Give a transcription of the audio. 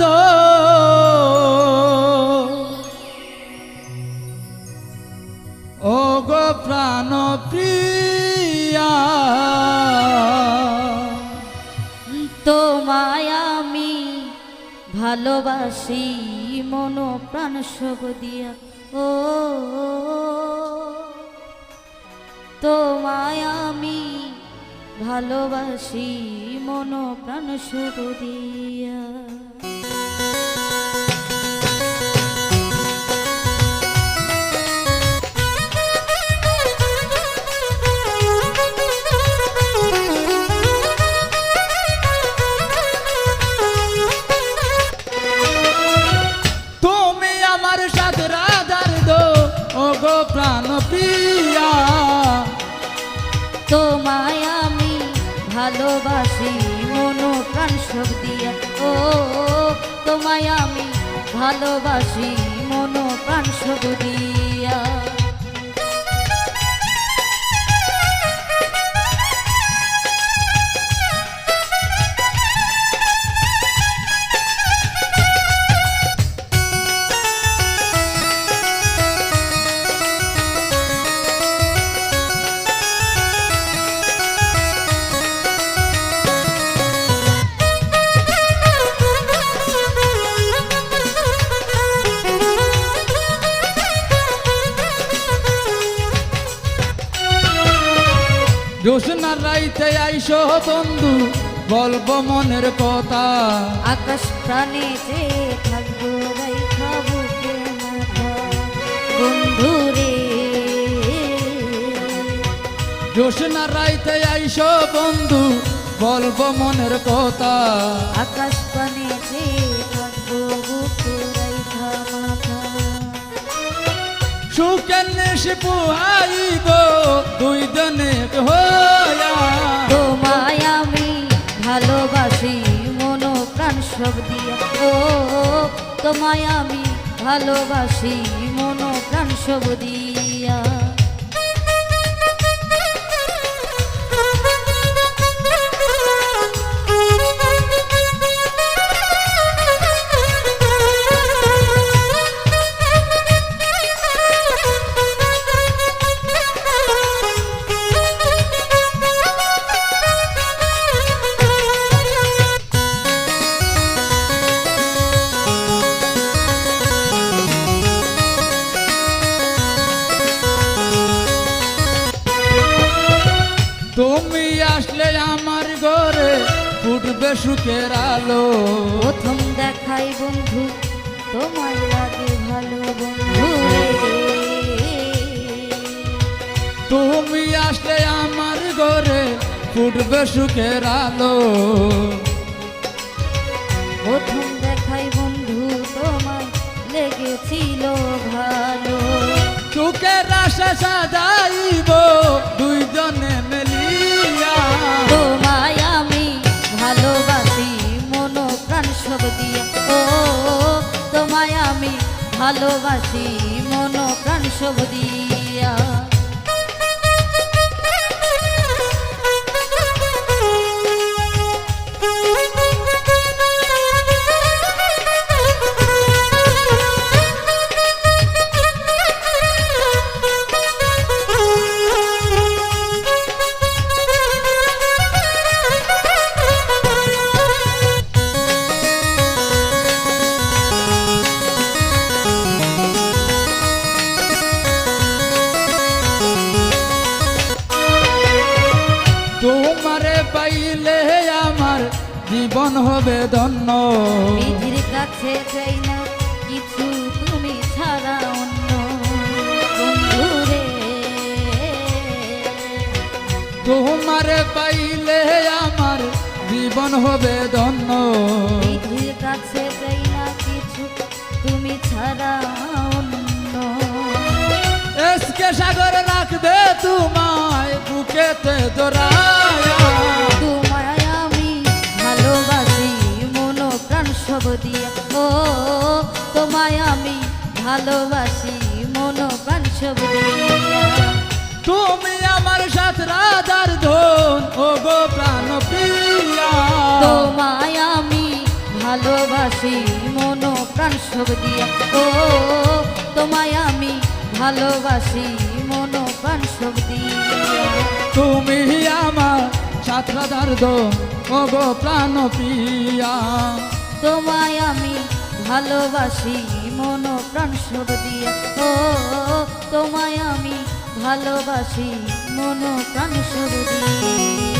দো ও গো প্রাণ প্রিয়া ভালোবাসি মন প্রাণ সব দিয়া। ও তোমায় আমি ভালোবাসি মন প্রাণ শুরু দিয়া। ভালোবাসি মন প্রাণ সব দিয়া। ও তোমায় আমি ভালোবাসি মন প্রাণ সব দিয়া। জোসনার রাইতে আইসো বন্ধু বলব মনের কথা। আকাশ প্রাণে যে থাকব ভাই খাব কে মাথা বন্ধু রে। জোসনার রাইতে আইসো বন্ধু বলব মনের কথা। আকাশ প্রাণে নেশে পুহাইব দুই জনে হইয়া। তোমায় আমি ভালোবাসি মন প্রাণ সব দিয়া। ও, তোমায় আমি ভালোবাসি মন প্রাণ সব দিয়া। তুমি আসলে আমার ঘরে ফুটবে সুখের আলো। প্রথম দেখাই বন্ধু তোমায় লাগে ভালো বন্ধু। তুমি আসলে আমার ঘরে ফুটবে সুখের আলো। প্রথম দেখাই বন্ধু তোমার লেগেছিল ভালো। সুখের আশা সাজাইব দুইজনে ভালোবাসি মন প্রাণ সব জীবন হবে ধন্য। বিধির কাছে চাই না কিছু তুমি ছাড়া অন্য। তোমারে পাইলে আমার জীবন হবে ধন্য। বিধির কাছে চাই না কিছু তুমি ছাড়া অন্য। এসকে সাগর রাখবে তোমায় বুকেতে জোড়ায়া তোমায় আমি ভালোবাসি মন প্রাণ সব তুমি আমার সাথে রাধার ধন ও গো প্রাণ প্রিয়া তোমায় ভালোবাসি মন প্রাণ সব দিয়া ও তোমায় আমি ভালোবাসি মন প্রাণ সব দিয়া তুমি আমার সাতরাদার দো ও গো প্রাণ প্রিয়া তোমায় আমি ভালোবাসি মন প্রাণ সব দিয়া। ও তোমায় আমি ভালোবাসি মন প্রাণ সব দিয়া।